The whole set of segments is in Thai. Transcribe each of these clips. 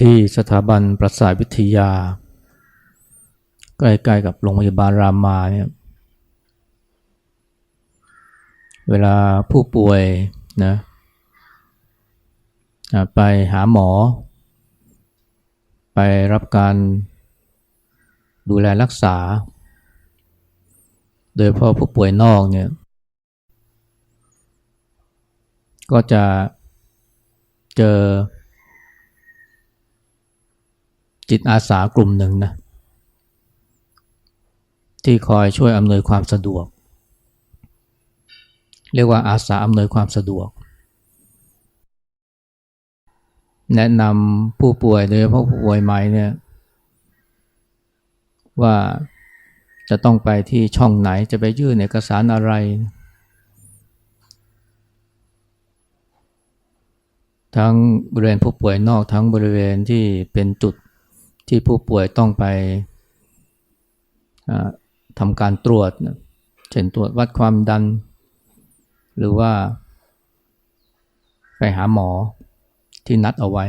ที่สถาบันประสาทวิทยา ใกล้ๆกับโรงพยาบาลรามาเนี่ยเวลาผู้ป่วยนะไปหาหมอ ไปรับการดูแลรักษา โดยเฉพาะผู้ป่วยนอกเนี่ยก็จะเจอ จิตอาสากลุ่มหนึ่งนะที่คอยช่วยอำนวยความสะดวก เรียกว่าอาสาอำนวยความสะดวก แนะนำผู้ป่วยโดยเฉพาะผู้ป่วยใหม่เนี่ยว่าจะต้องไปที่ช่องไหนจะไปยื่นเอกสารอะไร ทั้งบริเวณผู้ป่วยนอกทั้งบริเวณที่เป็นจุด ที่ผู้ป่วยต้องไปทำการตรวจเช่นตรวจวัดความดัน หรือว่าไปหาหมอที่นัดเอาไว้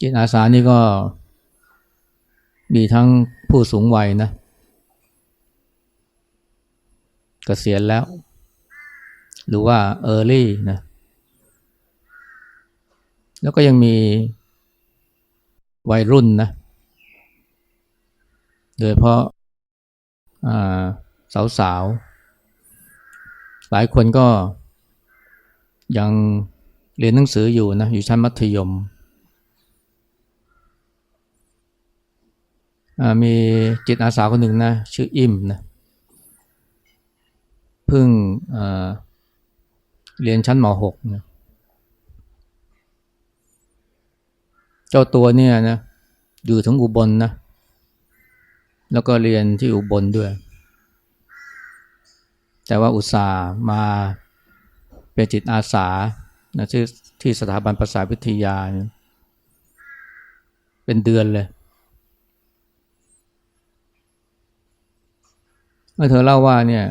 จิตอาสานี่ก็มีทั้งผู้สูงวัยนะกะเกษียณแล้ว หรือว่าเออร์ลี่นะแล้วก็ยังมี วัยรุ่นนะโดยเพราะสาวสาวหลายคนก็ยังเรียนหนังสืออยู่นะอยู่ชั้นมัธยม มีจิตอาสาคนหนึ่งนะชื่ออิ่มนะเพิ่งเรียนชั้นม .6 นะ เจ้าตัวเนี่ยนะอยู่ถึงอุบลนนะแล้วก็เรียนที่อุบลด้วย แต่ว่าอุตส่าห์มาเป็นจิตอาสานะที่ที่สถาบันภาษาวิทยา เป็นเดือนเลยเมื่อเธอเล่าว่าเนี่ย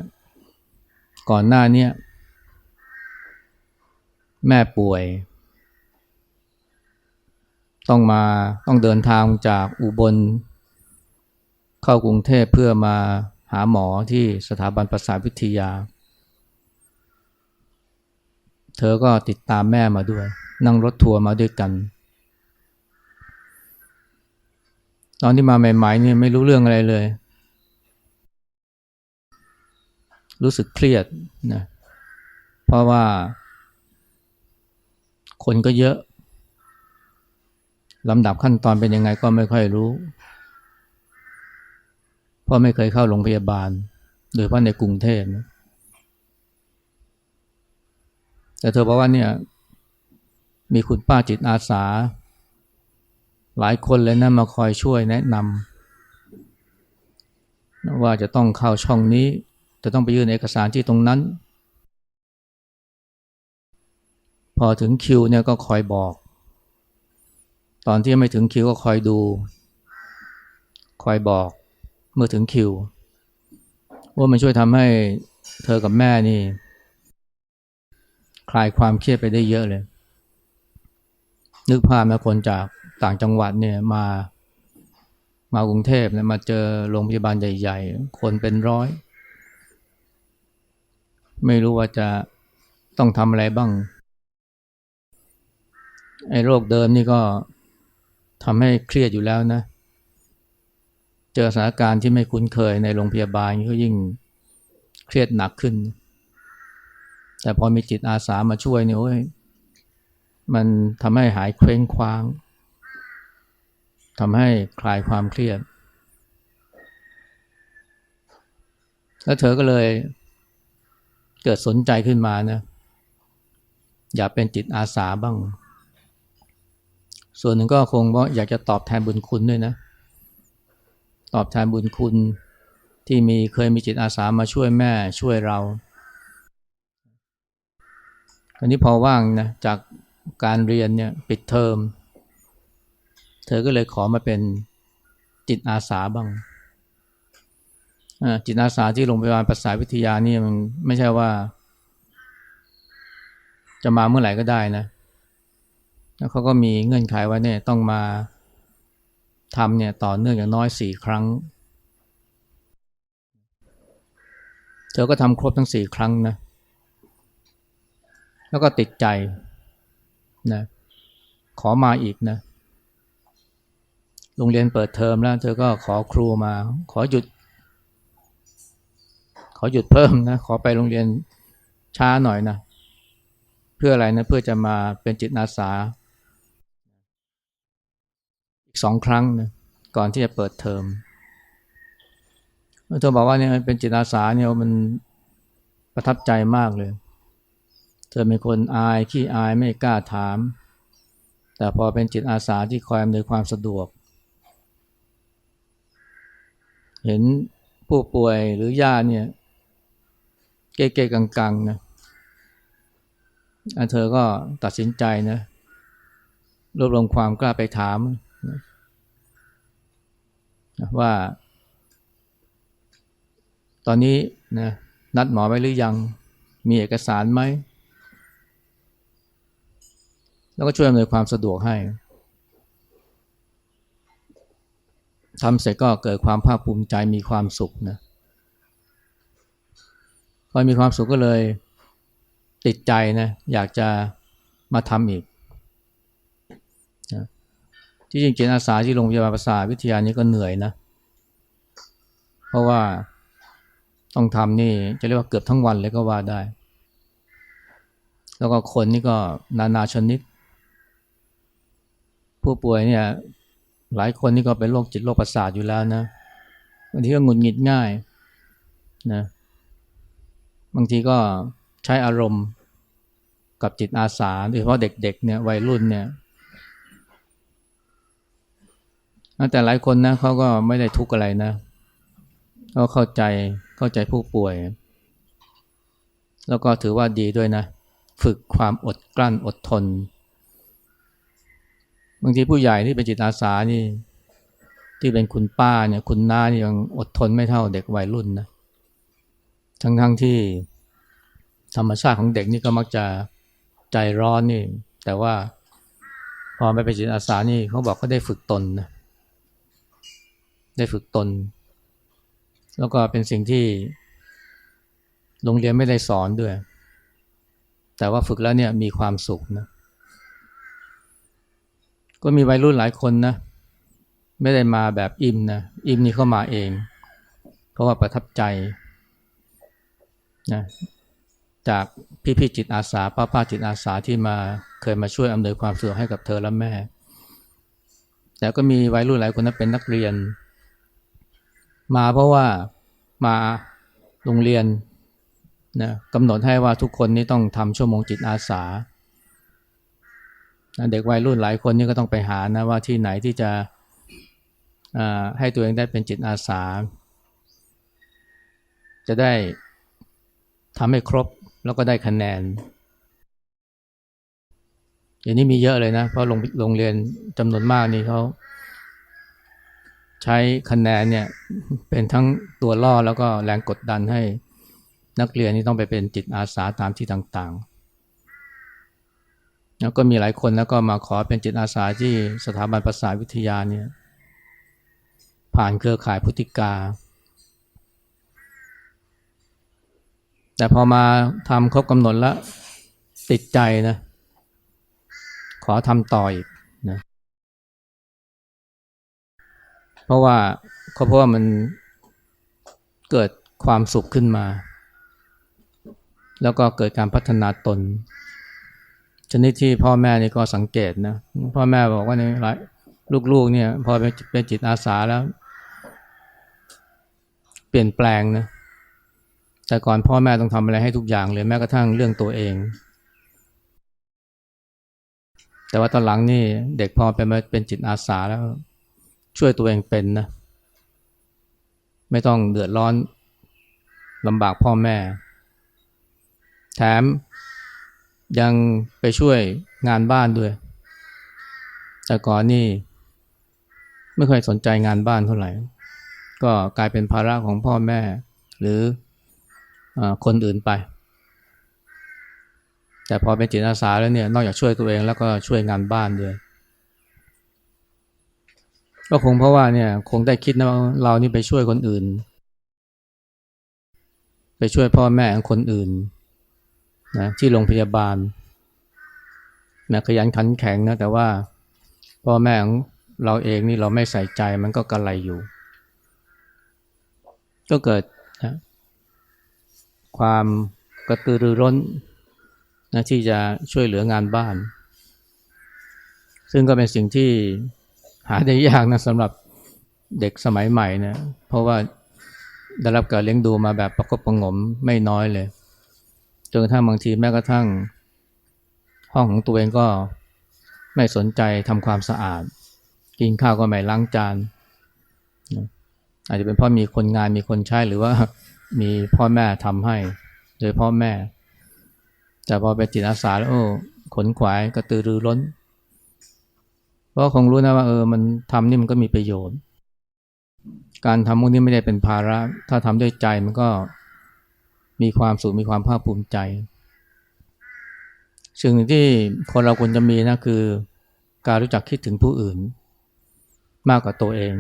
ก่อนหน้านี้แม่ป่วย ต้องมาต้องเดินทางจากอุบล เข้ากรุงเทพเพื่อมาหาหมอที่สถาบันประสาทวิทยา เธอก็ติดตามแม่มาด้วย นั่งรถทัวร์มาด้วยกัน ตอนที่มาใหม่ๆนี่ไม่รู้เรื่องอะไรเลย รู้สึกเครียดนะเพราะว่าคนก็เยอะ ลำดับขั้นตอนเป็นยังไงก็ไม่ค่อยรู้ เพราะไม่เคยเข้าโรงพยาบาล โดยเฉพาะในกรุงเทพนะแต่เธอบอกว่าเนี่ย มีคุณป้าจิตอาสา หลายคนเลยนะมาคอยช่วยแนะนำว่าจะต้องเข้าช่องนี้ จะต้องไปยื่นเอกสารที่ตรงนั้น พอถึงคิวเนี่ยก็คอยบอก ตอนที่ไม่ถึงคิวก็คอยดู คอยบอกเมื่อถึงคิว ว่ามันช่วยทำให้เธอกับแม่นี่ คลายความเครียดไปได้เยอะเลย นึกภาพนะคนจากต่างจังหวัดเนี่ยมามากรุงเทพเนี่ยมาเจอโรงพยาบาลใหญ่ ๆ คนเป็นร้อย ไม่รู้ว่าจะต้องทำอะไรบ้างไอ้โรคเดิมนี่ก็ ทำให้เครียดอยู่แล้วนะ เจอสถานการณ์ที่ไม่คุ้นเคยในโรงพยาบาลก็ยิ่งเครียดหนักขึ้น แต่พอมีจิตอาสามาช่วยเนี่ยโอ้ยมันทำให้หายเคว้งคว้างทำให้คลายความเครียด แล้วเธอก็เลยเกิดสนใจขึ้นมานะ อยากเป็นจิตอาสาบ้าง ส่วนหนึ่งก็คงว่าอยากจะตอบแทนบุญคุณด้วยนะ ตอบแทนบุญคุณที่มีเคยมีจิตอาสามาช่วยแม่ช่วยเราอันนี้พอว่างนะจากการเรียนเนี่ยปิดเทอม เธอก็เลยขอมาเป็นจิตอาสาบ้างจิตอาสาที่โรงพยาบาลภาษาวิทยานี่มันไม่ใช่ว่า จะมาเมื่อไหร่ก็ได้นะ แล้วเขาก็มีเงื่อนไขว่าเนี่ยต้องมาทำเนี่ยต่อเนื่องอย่างน้อยสี่ครั้ง เธอก็ทำครบทั้งสี่ครั้งนะ แล้วก็ติดใจนะขอมาอีกนะ โรงเรียนเปิดเทอมแล้ว เธอก็ขอครูมา ขอหยุด ขอหยุดเพิ่มนะ ขอไปโรงเรียนช้าหน่อยนะ เพื่ออะไรนะ เพื่อจะมาเป็นจิตอาสา สองครั้งนะก่อนที่จะเปิดเทอมเธอบอกว่าเนี่ยเป็นจิตอาสาเนี่ยมันประทับใจมากเลย เธอเป็นคนอายขี้อายไม่กล้าถาม แต่พอเป็นจิตอาสาที่คอยอำนวยความสะดวก เห็นผู้ป่วยหรือญาติเนี่ยเก๊ๆกังๆนะเธอก็ตัดสินใจนะรวบรวมความกล้าไปถาม ว่า ตอนนี้นะนัดหมอไว้หรือยัง มีเอกสารไหม แล้วก็ช่วยอำนวยความสะดวกให้ทำเสร็จก็เกิดความภาคภูมิใจมีความสุขนะพอมีความสุขก็เลยติดใจนะอยากจะมาทำอีก ที่จริงเจนอาสาที่โรงพยาบาลประสาทวิทยานี้ก็เหนื่อยนะ เพราะว่าต้องทำนี่จะเรียกว่าเกือบทั้งวันเลยก็ว่าได้ แล้วก็คนนี่ก็นานาชนิด ผู้ป่วยเนี่ยหลายคนนี่ก็เป็นโรคจิตโรคประสาทอยู่แล้วนะบางทีก็หงุดหงิดง่ายนะบางทีก็ใช้อารมณ์กับจิตอาสาโดยเฉพาะเด็กๆเนี่ยวัยรุ่นเนี่ย แต่หลายคนนะเขาก็ไม่ได้ทุกข์อะไรนะเขาเข้าใจเข้าใจผู้ป่วย แล้วก็ถือว่าดีด้วยนะ ฝึกความอดกลั้นอดทน บางทีผู้ใหญ่ที่เป็นจิตอาสานี่ ที่เป็นคุณป้าเนี่ย คุณน้านี่ยังอดทนไม่เท่าเด็กวัยรุ่นนะทั้งๆทที่ธรรมชาติของเด็กนี่ก็มักจะใจร้อนนี่ แต่ว่าพอไปเป็นจิตอาสานี่เขาบอกเขาได้ฝึกตนนะ ได้ฝึกตน แล้วก็เป็นสิ่งที่โรงเรียนไม่ได้สอนด้วย แต่ว่าฝึกแล้วเนี่ยมีความสุขนะ ก็มีวัยรุ่นหลายคนนะ ไม่ได้มาแบบอิมนะ อิมนี่เข้ามาเอง เพราะว่าประทับใจนะจากพี่ๆจิตอาสาป้าๆจิตอาสาที่มาเคยมาช่วยอำนวยความสะดวกให้กับเธอและแม่ แต่ก็มีวัยรุ่นหลายคนนั้นเป็นนักเรียน มาเพราะว่ามาโรงเรียนนะกำหนดให้ว่าทุกคนนี้ต้องทำชั่วโมงจิตอาสา เด็กวัยรุ่นหลายคนนี่ก็ต้องไปหานะว่าที่ไหนที่จะให้ตัวเองได้เป็นจิตอาสา จะได้ทำให้ครบแล้วก็ได้คะแนนอย่างนี้มีเยอะเลยนะ เพราะโรงโรงเรียนจำนวนมากนี่เขา ใช้คะแนนเนี่ยเป็นทั้งตัวล่อแล้วก็แรงกดดันให้นักเรียนนี่ต้องไปเป็นจิตอาสาตามที่ต่างๆ แล้วก็มีหลายคนแล้วก็มาขอเป็นจิตอาสาที่สถาบันภาษาวิทยาเนี่ยผ่านเครือข่ายพุทธิกา แต่พอมาทำครบกำหนดแล้วติดใจนะขอทำต่ออีก เพราะว่าเขาเพราะว่ามันเกิดความสุขขึ้นมา แล้วก็เกิดการพัฒนาตน ชนิดที่พ่อแม่นี่ก็สังเกตนะพ่อแม่บอกว่าเนี่ยลูกๆเนี่ยพอเป็นจิตอาสาแล้ว เปลี่ยนแปลงนะแต่ก่อนพ่อแม่ต้องทำอะไรให้ทุกอย่างเลยแม้กระทั่งเรื่องตัวเอง แต่ว่าตอนหลังนี่เด็กพอเป็นเป็นจิตอาสาแล้ว ช่วยตัวเองเป็นนะ ไม่ต้องเดือดร้อนลำบากพ่อแม่ แถมยังไปช่วยงานบ้านด้วย แต่ก่อนนี่ไม่เคยสนใจงานบ้านเท่าไหร่ ก็กลายเป็นภาระของพ่อแม่ หรืออคนอื่นไป แต่พอเป็นจิตอาสาแล้วเนี่ย นอกจากช่วยตัวเองแล้วก็ช่วยงานบ้านด้วย ก็คงเพราะว่าเนี่ยคงได้คิดนะว่าเรานี่ไปช่วยคนอื่น ไปช่วยพ่อแม่ของคนอื่นนะที่โรงพยาบาลนะขยันขันแข็งนะแต่ว่าพ่อแม่ของเราเองนี่เราไม่ใส่ใจมันก็กระไรอยู่ ก็เกิดนะความกระตือรือร้นนะที่จะช่วยเหลืองานบ้าน ซึ่งก็เป็นสิ่งที่ หาได้ยากนะสำหรับเด็กสมัยใหม่นะเพราะว่าได้รับการเลี้ยงดูมาแบบประกบประงมไม่น้อยเลยจนกระทั่งบางทีแม้กระทั่ง ห้องของตัวเองก็ไม่สนใจทำความสะอาด กินข้าวก็ไม่ล้างจานอาจจะเป็นเพราะมีคนงานมีคนใช้หรือว่ามีพ่อแม่ทำให้ โดยพ่อแม่ แต่พอไปจิตอาสาแล้วโอ้ขนขวายกระตือรือร้น ราะคงรู้นะว่าเออมันทำนี่มันก็มีประโยชน์ การทำพวกนี้ไม่ได้เป็นภาระ ถ้าทำด้วยใจมันก็มีความสุขมีความภาคภูมิใจสิ่งที่คนเราควรจะมีนะคือ การรู้จักคิดถึงผู้อื่น มากกว่าตัวเอง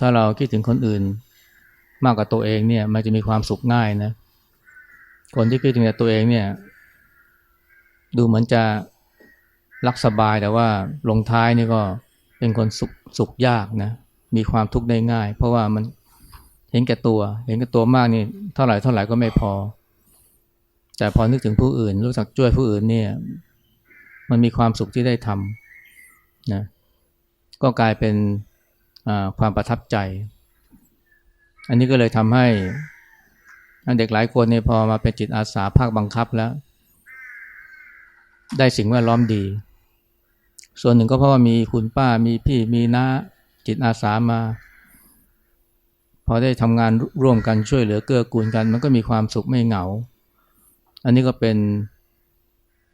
ถ้าเราคิดถึงคนอื่น มากกว่าตัวเองเนี่ยมันจะมีความสุขง่ายนะ คนที่คิดถึงแต่ตัวเองเนี่ย ดูเหมือนจะ รักสบายแต่ว่าลงท้ายนี่ก็เป็นคนสุขสุขยากนะ มีความทุกข์ได้ง่าย เพราะว่ามันเห็นแก่ตัว เห็นแก่ตัวมากนี่เท่าไหร่เท่าไหร่ก็ไม่พอ แต่พอนึกถึงผู้อื่น รู้จักช่วยผู้อื่นเนี่ย มันมีความสุขที่ได้ทำนะก็กลายเป็นความประทับใจ อันนี้ก็เลยทำให้เด็กหลายคนเนี่ยพอมาเป็นจิตอาสาภาคบังคับแล้ว ได้สิ่งแวดล้อมดี ส่วนหนึ่งก็เพราะว่ามีคุณป้ามีพี่มีน้าจิตอาสามา พอได้ทำงานร่วมกันช่วยเหลือเกื้อกูลกัน มันก็มีความสุขไม่เหงา อันนี้ก็เป็น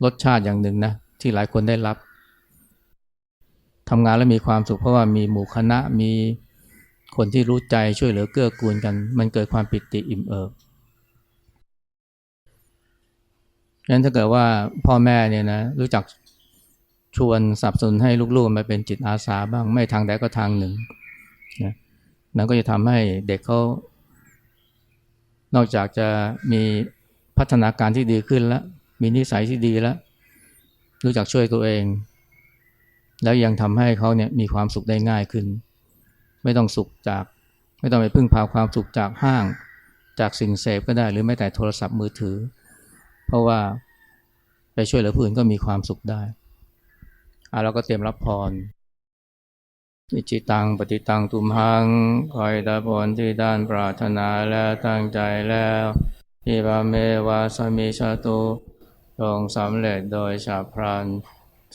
รสชาติอย่างหนึ่งนะที่หลายคนได้รับทำงานแล้วมีความสุขเพราะว่ามีหมู่คณะมีคนที่รู้ใจช่วยเหลือเกื้อกูลกัน มันเกิดความปิติอิ่มเอิบงั้นถ้าเกิดว่าพ่อแม่เนี่ยนะรู้จัก ชวนสับสนุนให้ลูกๆมาเป็นจิตอาสาบ้าง ไม่ทางใดก็ทางหนึ่งนะนั่นก็จะทำให้เด็กเขานอกจากจะมีพัฒนาการที่ดีขึ้นแล้ว มีนิสัยที่ดีแล้ว รู้จักช่วยตัวเอง แล้วยังทำให้เขาเนี่ยมีความสุขได้ง่ายขึ้น ไม่ต้องสุขจาก ไม่ต้องไปพึ่งพาความสุขจากห้าง จากสิ่งเสพก็ได้ หรือแม้แต่โทรศัพท์มือถือ เพราะว่าไปช่วยเหลือผู้อื่นก็มีความสุขได้ อะเราก็เตรียมรับพรอิจิตังปฏิตังตุมหัง คอยตาผลที่ด้านปรารถนาแล้วตั้งใจแล้วอิบาเมวาสมิชาตุจงสำเร็จโดยฉับพลัน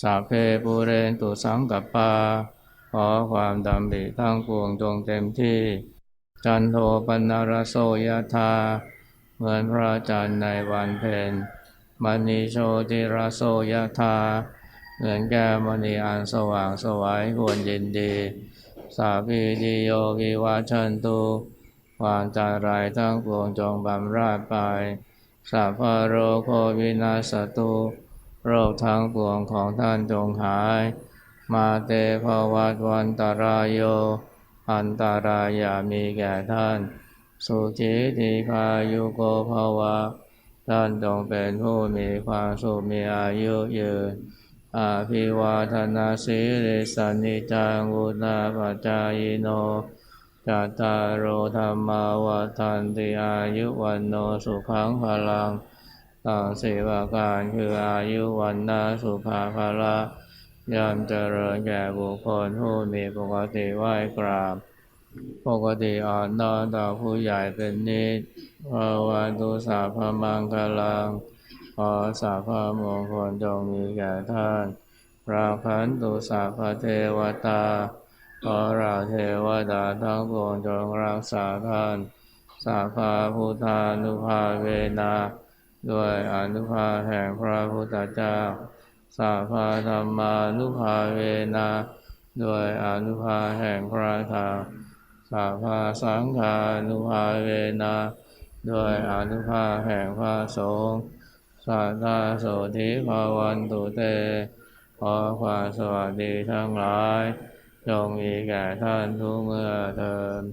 สาเพปูเรนตุสังกัปปา ขอความดำริทั้งปวงจงเต็มที่ จันโทปนารโสยธา เหมือนพระจันทร์ในวันเพ็ญมณีโชติรโสยธา เหมือนแก้มณีอันสว่างสวัยควรยินดี สาพีดีโยวิวัชันตุวามจารายทั้งปวงจงบำราดไปสัพพโรโควินาสตุโรคทั้งปวงของท่านจงหาย มาเตภวัตวันตารายโย อันตารายามีแก่ท่าน สุจิติคายุโกภวะ ท่านจงเป็นผู้มีความสุขมีอายุยืน อาภิวาทนาสิริสันิจังุณาปัจจายโนจัตตารโอธรรมาวทันติอายุวันโนสุขังพลังต่างสีวาการคืออายุวันนาสุภาภละยามเจริญแก่บุคคลผู้มีปกติไหวกราบ ปกติอ่อนน้อมต่อผู้ใหญ่เป็นนิดภาวันตุสาพมังคลัง ขอสาพมงคลจงมีแก่ท่านราพันตุสาพเทวตา ขอราเทวดาทั้งปวงจงรักษาท่าน สาภาพุทธานุภาเวนา ด้วยอนุภาแห่งพระพุทธเจ้า สาภาธรรมานุภาเวนา ด้วยอนุภาแห่งพระธรรมสาภาสังฆานุภาเวนา ด้วยอนุภาแห่งพระสงฆ์ สัทธาโสธิภาวันตุเต ขอความสวัสดีทั้งหลาย จงมีแก่ท่านทุกเมื่อเทิน